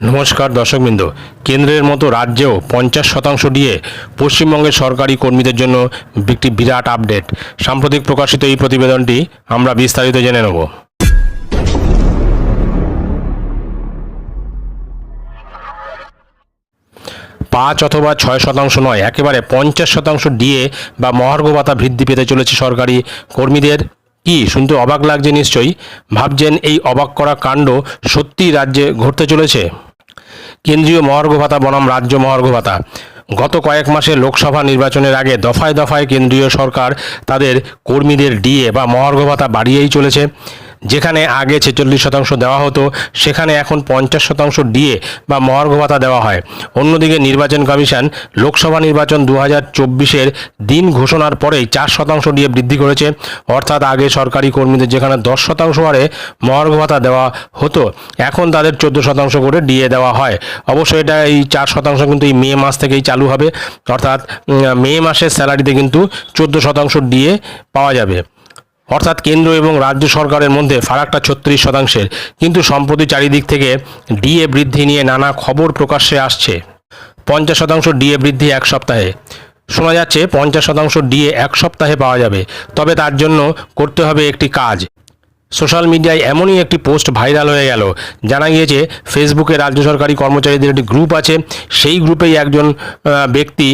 নমস্কার দর্শকবৃন্দ। কেন্দ্রের মতো রাজ্যেও পঞ্চাশ শতাংশ দিয়ে পশ্চিমবঙ্গের সরকারি কর্মীদের জন্য একটি বিরাট আপডেট। সাম্প্রতিক প্রকাশিত এই প্রতিবেদনটি আমরা বিস্তারিত জেনে নেব। পাঁচ অথবা ছয় শতাংশ নয়, একেবারে পঞ্চাশ শতাংশ ডিএ বা মহার্ঘ ভাতা বৃদ্ধি পেতে চলেছে সরকারি কর্মীদের। কি শুনতে অবাক লাগছে নিশ্চয়ই? ভাবছেন এই অবাক করা কাণ্ড সত্যিই রাজ্যে ঘটতে চলেছে? কেন্দ্রীয় মহার্ঘ ভাতা বনাম রাজ্য মহার্ঘ ভাতা গত কয়েক মাসে লোকসভা নির্বাচনের আগে দফায় দফায় কেন্দ্রীয় সরকার তাদের কর্মীদের ডিএ বা মহার্ঘ ভাতা বাড়িয়েই চলেছে। যেখানে আগে ছেচল্লিশ শতাংশ দেওয়া হতো, সেখানে এখন পঞ্চাশ শতাংশ ডিএ বা মহার্ঘ ভাতা দেওয়া হয়। অন্যদিকে নির্বাচন কমিশন লোকসভা নির্বাচন দু হাজার চব্বিশের দিন ঘোষণার পরেই চার শতাংশ ডিএ বৃদ্ধি করেছে। অর্থাৎ আগে সরকারি কর্মীদের যেখানে দশ শতাংশ হারে মহার্ঘ ভাতা দেওয়া হতো, এখন তাদের চোদ্দ শতাংশ করে ডিএ দেওয়া হয়। অবশ্যই এটা এই চার শতাংশ কিন্তু এই মে মাস থেকেই চালু হবে। অর্থাৎ মে মাসের স্যালারিতে কিন্তু চোদ্দ শতাংশ ডিএ পাওয়া যাবে। অর্থাৎ কেন্দ্র এবং রাজ্য সরকারের মধ্যে ফারাকটা ছত্রিশ শতাংশের। কিন্তু সম্প্রতি চারিদিক থেকে ডিএ বৃদ্ধি নিয়ে নানা খবর প্রকাশ্যে আসছে। পঞ্চাশ শতাংশ ডিএ বৃদ্ধি এক সপ্তাহে। শোনা যাচ্ছে পঞ্চাশ শতাংশ ডিএ এক সপ্তাহে পাওয়া যাবে। তবে তার জন্য করতে হবে একটি কাজ। সোশ্যাল মিডিয়ায় এমনই একটি পোস্ট ভাইরাল হয়ে গেল। জানা গিয়েছে, ফেসবুকে রাজ্য সরকারি কর্মচারীদের একটি গ্রুপ আছে। সেই গ্রুপেই একজন ব্যক্তি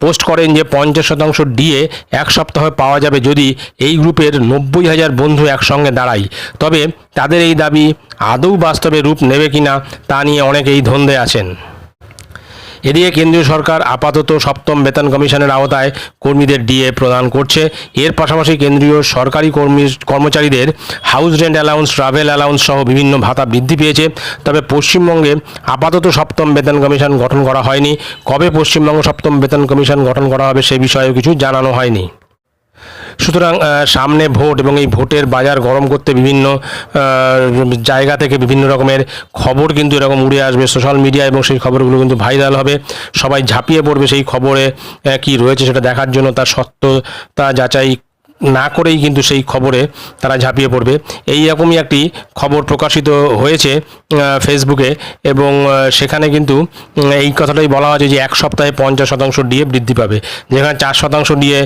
পোস্ট করেন যে পঞ্চাশ শতাংশ ডিএ এক সপ্তাহে পাওয়া যাবে যদি এই গ্রুপের নব্বই হাজার বন্ধু একসঙ্গে দাঁড়ায়। তবে তাদের এই দাবি আদৌ বাস্তবে রূপ নেবে কিনা তা নিয়ে অনেকেই ধন্দে আছেন। এদিকে কেন্দ্রীয় সরকার আপাতত সপ্তম বেতন কমিশনের আওতায় কর্মীদের ডিএ প্রদান করছে। এর পাশাপাশি কেন্দ্রীয় সরকারি কর্মী, কর্মচারীদের house rent allowance, travel allowance সহ বিভিন্ন ভাতা বৃদ্ধি পেয়েছে। তবে পশ্চিমবঙ্গে আপাতত সপ্তম বেতন কমিশন গঠন করা হয়নি। কবে পশ্চিমবঙ্গ সপ্তম বেতন কমিশন গঠন করা হবে সে বিষয়েও কিছু জানানো হয়নি। সুতরাং সামনে ভোট এবং এই ভোটের বাজার গরম করতে বিভিন্ন জায়গা থেকে বিভিন্ন রকমের খবর কিন্তু এরকম উড়ে আসবে। সোশ্যাল মিডিয়া এবং সেই খবরগুলো কিন্তু ভাইরাল হবে। সবাই ঝাঁপিয়ে পড়বে সেই খবরে কি রয়েছে সেটা দেখার জন্য। তার সত্যতা যাচাই না করেই কিন্তু সেই খবরে তারা ঝাঁপিয়ে পড়বে। এই রকমই একটি খবর প্রকাশিত হয়েছে ফেসবুকে এবং সেখানে কিন্তু এই কথাটাই বলা হয়েছে যে এক সপ্তাহে পঞ্চাশ শতাংশ ডিএ বৃদ্ধি পাবে। যেখানে চার শতাংশ ডিএ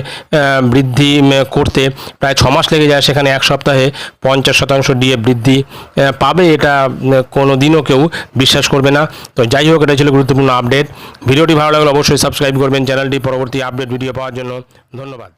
বৃদ্ধি করতে প্রায় ছ মাস লেগে যায়, সেখানে এক সপ্তাহে পঞ্চাশ শতাংশ ডিএ বৃদ্ধি পাবে এটা কোনো দিনও কেউ বিশ্বাস করবে না। তো যাই হোক এটা ছিল গুরুত্বপূর্ণ আপডেট। ভিডিওটি ভালো লাগলে অবশ্যই সাবস্ক্রাইব করবেন। চ্যানেলটি পরবর্তী আপডেট ভিডিও পাওয়ার জন্য ধন্যবাদ।